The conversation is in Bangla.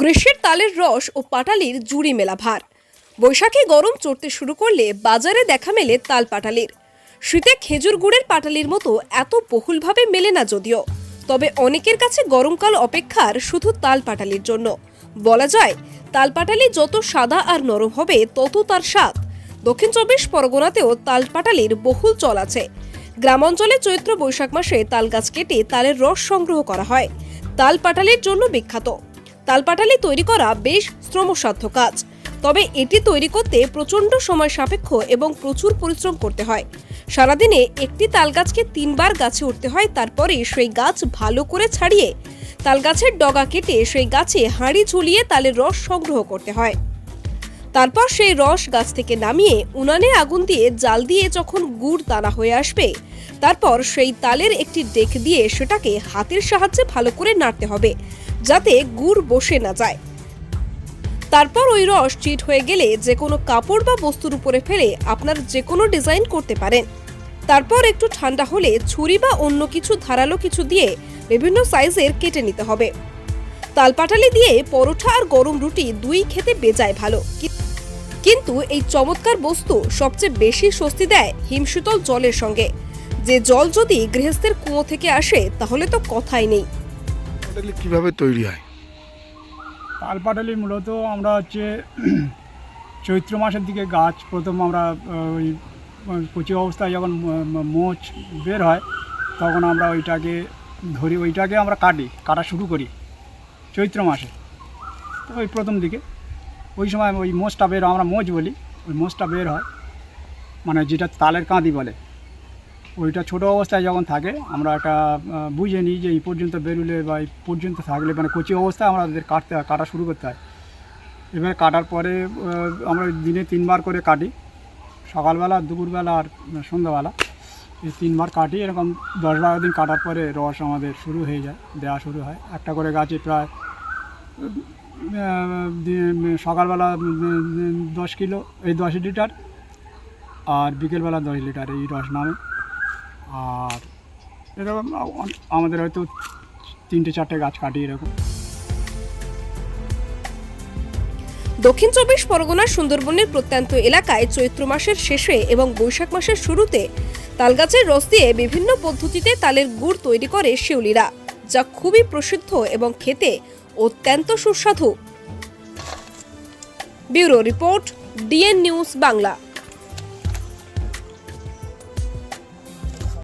গ্রীষ্মের তালের রস ও পাটালির জুড়ি মেলা ভার বৈশাখে গরম চড়তে শুরু করলে বাজারে দেখা মেলে তাল পাটালির। শীতে খেজুর গুড়ের পাটালির মতো এত বহুলভাবে মেলে না যদিও। তবে অনেকের কাছে গরমকাল অপেক্ষার শুধু তাল পাটালির জন্য। বলা যায়, তাল পাটালি যত সাদা আর নরম হবে, তত তার স্বাদ। দক্ষিণ চব্বিশ পরগনাতেও তাল পাটালির বহুল চল আছে। গ্রামাঞ্চলে চৈত্র বৈশাখ মাসে তাল গাছ কেটে তালের রস সংগ্রহ করা হয়। তাল পাটালির জন্য বিখ্যাত। তালপাটালি তৈরি করা বেশ শ্রমসাধ্য কাজ। তবে এটি তৈরি করতে প্রচণ্ড সময় সাপেক্ষ এবং প্রচুর পরিশ্রম করতে হয়। সারাদিনে একটি তাল গাছকে তিনবার গাছে উঠতে হয়, তারপরে সেই গাছ ভালো করে ছাড়িয়ে তাল গাছের ডগা কেটে সেই গাছে হাঁড়ি ঝুলিয়ে তালের রস সংগ্রহ করতে হয়। তারপর সেই রস গাছ থেকে নামিয়ে উনানে আগুন দিয়ে জাল দিয়ে যখন গুড় দানা হয়ে আসবে, তারপর সেই তালের একটি ডেক দিয়ে সেটাকে হাতের সাহায্যে ভালো করে নাড়তে হবে। যাতে গুড় বসে না যায়। তারপর ওই রস চিট হয়ে গেলে যে কোনো কাপড় বা বস্তুর উপরে ফেলে আপনার যে কোনো ডিজাইন করতে পারেন। তারপর একটু ঠান্ডা হলে ছুরি বা অন্য কিছু ধারালো কিছু দিয়ে বিভিন্ন সাইজের কেটে নিতে হবে। তালপাটালি দিয়ে পরোটা আর গরম রুটি দুই খেতে বেজায় ভালো। কিন্তু এই চমৎকার বস্তু সবচেয়ে বেশি স্বস্তি দেয় হিমশীতল জলের সঙ্গে। যে জল যদি গৃহস্থের কুয়ো থেকে আসে, তাহলে তো কথাই নেই। পাটালি কীভাবে তৈরি হয়? তালপাটালি মূলত আমরা হচ্ছে চৈত্র মাসের দিকে গাছ প্রথম আমরা ওই কচি অবস্থায় যখন মোচ বের হয়, তখন আমরা ওইটাকে ধরি, ওইটাকে আমরা কাটি, কাটা শুরু করি চৈত্র মাসে। তো ওই প্রথম দিকে। ওই সময় ওই মোচটা বের আমরা মোচ বলি, ওই মোচটা বের হয় মানে যেটা তালের কাঁদি বলে। ওইটা ছোট অবস্থায় যখন থাকে, আমরা একটা বুঝে নিই যে এই পর্যন্ত বেরুলে বা এই পর্যন্ত থাকলে মানে কচি অবস্থায় আমরা আমাদের কাটতে, কাটা শুরু করতে হয়। এবার কাটার পরে আমরা দিনে তিনবার করে কাটি। সকালবেলা, দুপুরবেলা আর সন্ধ্যাবেলা এই তিনবার কাটি। এরকম দশ বারো দিন কাটার পরে রস আমাদের শুরু হয়ে যায় দেওয়া শুরু হয়। একটা করে গাছে প্রায় সকালবেলা দশ কিলো, এই দশ লিটার আর বিকেলবেলা দশ লিটার এই রস নামে। আর এরকম আমাদের হয়তো তিনটে চারটে গাছ কাটি এরকম। দক্ষিণ চব্বিশ পরগনার সুন্দরবনের প্রত্যন্ত এলাকায় চৈত্র মাসের শেষে এবং বৈশাখ মাসের শুরুতে তালগাছের রস দিয়ে বিভিন্ন পদ্ধতিতে তালের গুড় তৈরি করে শিউলিরা, যা খুবই প্রসিদ্ধ এবং খেতে অত্যন্ত সুস্বাদু। Bureau report, DN news Bangla.